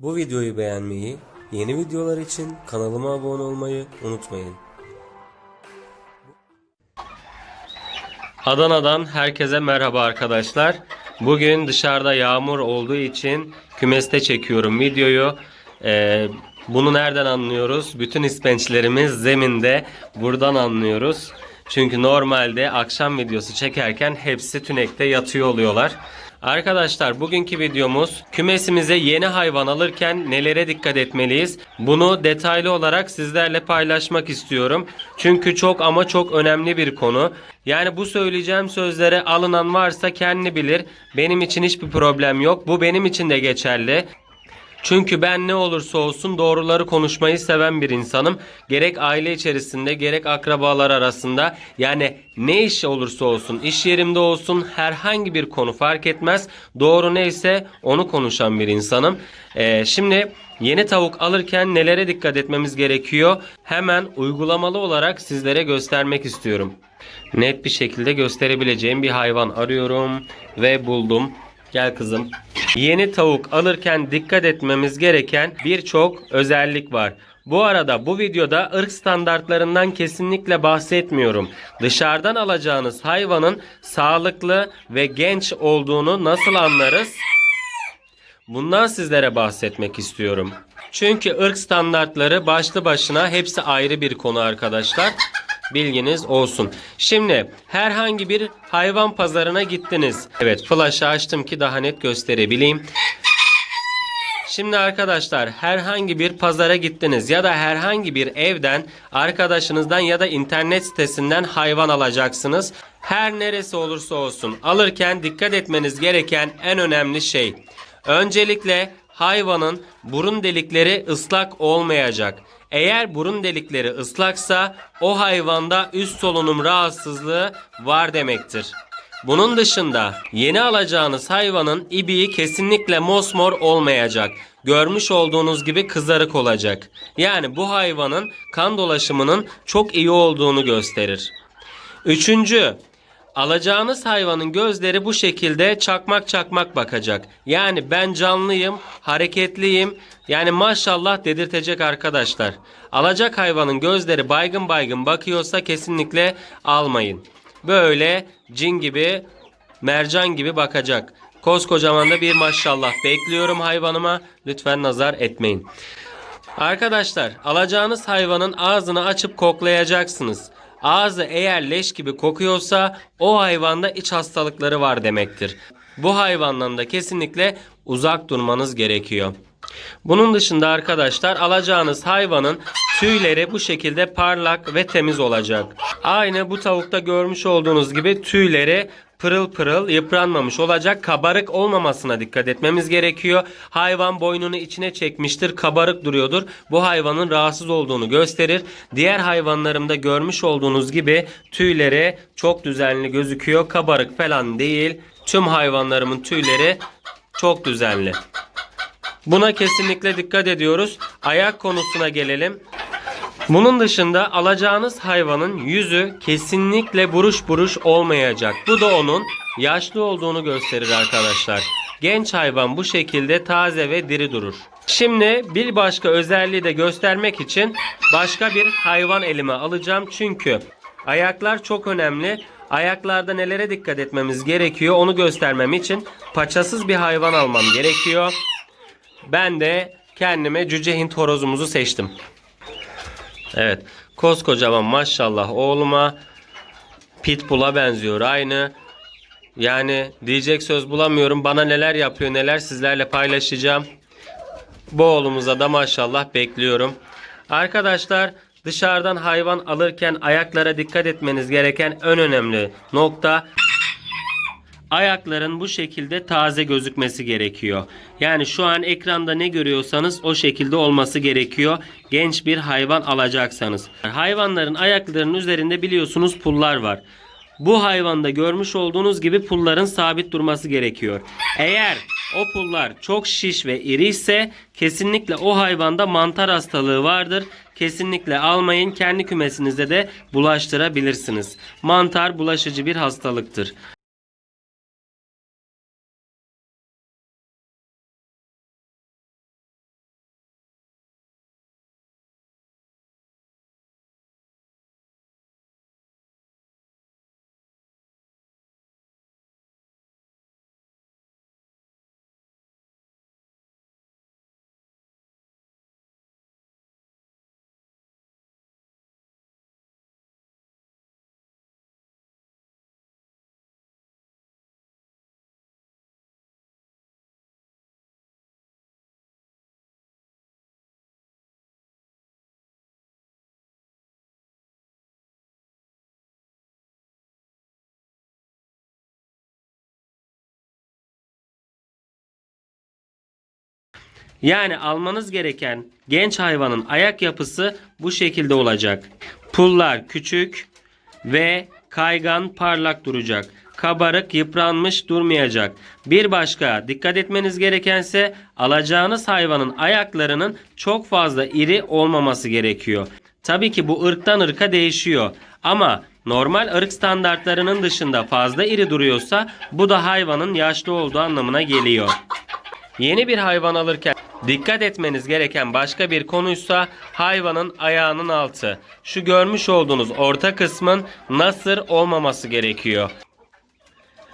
Bu videoyu beğenmeyi, yeni videolar için kanalıma abone olmayı unutmayın. Adana'dan herkese merhaba arkadaşlar. Bugün dışarıda yağmur olduğu için kümeste çekiyorum videoyu. Ee, bunu nereden anlıyoruz? Bütün ispençlerimiz zeminde. Buradan anlıyoruz. Çünkü normalde akşam videosu çekerken hepsi tünekte yatıyor oluyorlar. Arkadaşlar bugünkü videomuz kümesimize yeni hayvan alırken nelere dikkat etmeliyiz? Bunu detaylı olarak sizlerle paylaşmak istiyorum. Çünkü çok ama çok önemli bir konu. Yani bu söyleyeceğim sözlere alınan varsa kendi bilir. Benim için hiçbir problem yok. Bu benim için de geçerli. Çünkü ben ne olursa olsun doğruları konuşmayı seven bir insanım. Gerek aile içerisinde gerek akrabalar arasında yani ne iş olursa olsun iş yerimde olsun herhangi bir konu fark etmez. Doğru neyse onu konuşan bir insanım. Ee, şimdi yeni tavuk alırken nelere dikkat etmemiz gerekiyor? Hemen uygulamalı olarak sizlere göstermek istiyorum. Net bir şekilde gösterebileceğim bir hayvan arıyorum ve buldum. Gel kızım. Yeni tavuk alırken dikkat etmemiz gereken birçok özellik var. Bu arada bu videoda ırk standartlarından kesinlikle bahsetmiyorum. Dışarıdan alacağınız hayvanın sağlıklı ve genç olduğunu nasıl anlarız? Bundan sizlere bahsetmek istiyorum. Çünkü ırk standartları başlı başına hepsi ayrı bir konu arkadaşlar. Bilginiz olsun. Şimdi herhangi bir hayvan pazarına gittiniz. Evet flaşı açtım ki daha net gösterebileyim. Şimdi arkadaşlar herhangi bir pazara gittiniz ya da herhangi bir evden arkadaşınızdan ya da internet sitesinden hayvan alacaksınız. Her neresi olursa olsun alırken dikkat etmeniz gereken en önemli şey. Öncelikle hayvanın burun delikleri ıslak olmayacak. Eğer burun delikleri ıslaksa o hayvanda üst solunum rahatsızlığı var demektir. Bunun dışında yeni alacağınız hayvanın ibiği kesinlikle mosmor olmayacak. Görmüş olduğunuz gibi kızarık olacak. Yani bu hayvanın kan dolaşımının çok iyi olduğunu gösterir. Üçüncü, alacağınız hayvanın gözleri bu şekilde çakmak çakmak bakacak. Yani ben canlıyım, hareketliyim. Yani maşallah dedirtecek arkadaşlar. Alacak hayvanın gözleri baygın baygın bakıyorsa kesinlikle almayın. Böyle cin gibi, mercan gibi bakacak. Koskocaman da bir maşallah bekliyorum hayvanıma. Lütfen nazar etmeyin. Arkadaşlar alacağınız hayvanın ağzını açıp koklayacaksınız. Ağzı eğer leş gibi kokuyorsa o hayvanda iç hastalıkları var demektir. Bu hayvandan da kesinlikle uzak durmanız gerekiyor. Bunun dışında arkadaşlar alacağınız hayvanın tüyleri bu şekilde parlak ve temiz olacak. Aynı bu tavukta görmüş olduğunuz gibi tüyleri pırıl pırıl yıpranmamış olacak. Kabarık olmamasına dikkat etmemiz gerekiyor. Hayvan boynunu içine çekmiştir. Kabarık duruyordur. Bu hayvanın rahatsız olduğunu gösterir. Diğer hayvanlarımda görmüş olduğunuz gibi tüyleri çok düzenli gözüküyor. Kabarık falan değil. Tüm hayvanlarımın tüyleri çok düzenli. Buna kesinlikle dikkat ediyoruz. Ayak konusuna gelelim. Bunun dışında alacağınız hayvanın yüzü kesinlikle buruş buruş olmayacak. Bu da onun yaşlı olduğunu gösterir arkadaşlar. Genç hayvan bu şekilde taze ve diri durur. Şimdi bir başka özelliği de göstermek için başka bir hayvan elime alacağım. Çünkü ayaklar çok önemli. Ayaklarda nelere dikkat etmemiz gerekiyor onu göstermem için paçasız bir hayvan almam gerekiyor. Ben de kendime cüce hint horozumuzu seçtim. Evet. Koskocaman maşallah oğluma Pitbull'a benziyor aynı. Yani diyecek söz bulamıyorum. Bana neler yapıyor neler sizlerle paylaşacağım. Bu oğlumuza da maşallah bekliyorum. Arkadaşlar dışarıdan hayvan alırken ayaklara dikkat etmeniz gereken en önemli nokta ayakların bu şekilde taze gözükmesi gerekiyor. Yani şu an ekranda ne görüyorsanız o şekilde olması gerekiyor. Genç bir hayvan alacaksanız. Hayvanların ayaklarının üzerinde biliyorsunuz pullar var. Bu hayvanda görmüş olduğunuz gibi pulların sabit durması gerekiyor. Eğer o pullar çok şiş ve iri ise kesinlikle o hayvanda mantar hastalığı vardır. Kesinlikle almayın. Kendi kümesinizde de bulaştırabilirsiniz. Mantar bulaşıcı bir hastalıktır. Yani almanız gereken genç hayvanın ayak yapısı bu şekilde olacak. Pullar küçük ve kaygan parlak duracak. Kabarık yıpranmış durmayacak. Bir başka dikkat etmeniz gerekense alacağınız hayvanın ayaklarının çok fazla iri olmaması gerekiyor. Tabii ki bu ırktan ırka değişiyor. Ama normal ırk standartlarının dışında fazla iri duruyorsa bu da hayvanın yaşlı olduğu anlamına geliyor. Yeni bir hayvan alırken dikkat etmeniz gereken başka bir konuysa hayvanın ayağının altı. Şu görmüş olduğunuz orta kısmın nasır olmaması gerekiyor.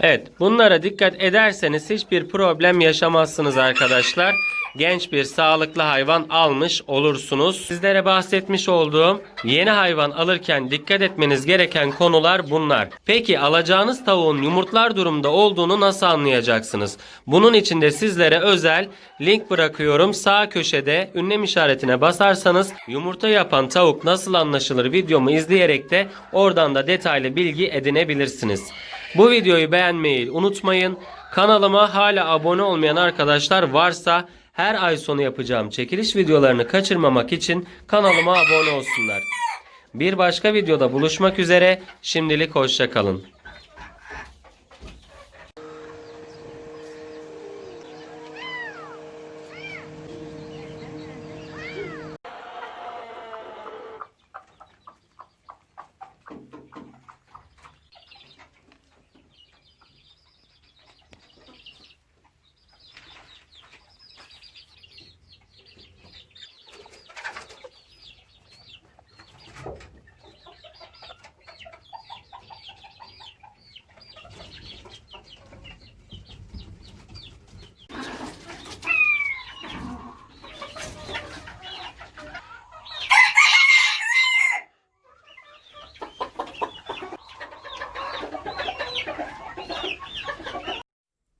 Evet, bunlara dikkat ederseniz hiçbir problem yaşamazsınız arkadaşlar. Genç bir sağlıklı hayvan almış olursunuz. Sizlere bahsetmiş olduğum yeni hayvan alırken dikkat etmeniz gereken konular bunlar. Peki alacağınız tavuğun yumurtlar durumda olduğunu nasıl anlayacaksınız? Bunun için de sizlere özel link bırakıyorum. Sağ köşede ünlem işaretine basarsanız yumurta yapan tavuk nasıl anlaşılır videomu izleyerek de oradan da detaylı bilgi edinebilirsiniz. Bu videoyu beğenmeyi unutmayın. Kanalıma hala abone olmayan arkadaşlar varsa her ay sonu yapacağım çekiliş videolarını kaçırmamak için kanalıma abone olsunlar. Bir başka videoda buluşmak üzere. Şimdilik hoşçakalın.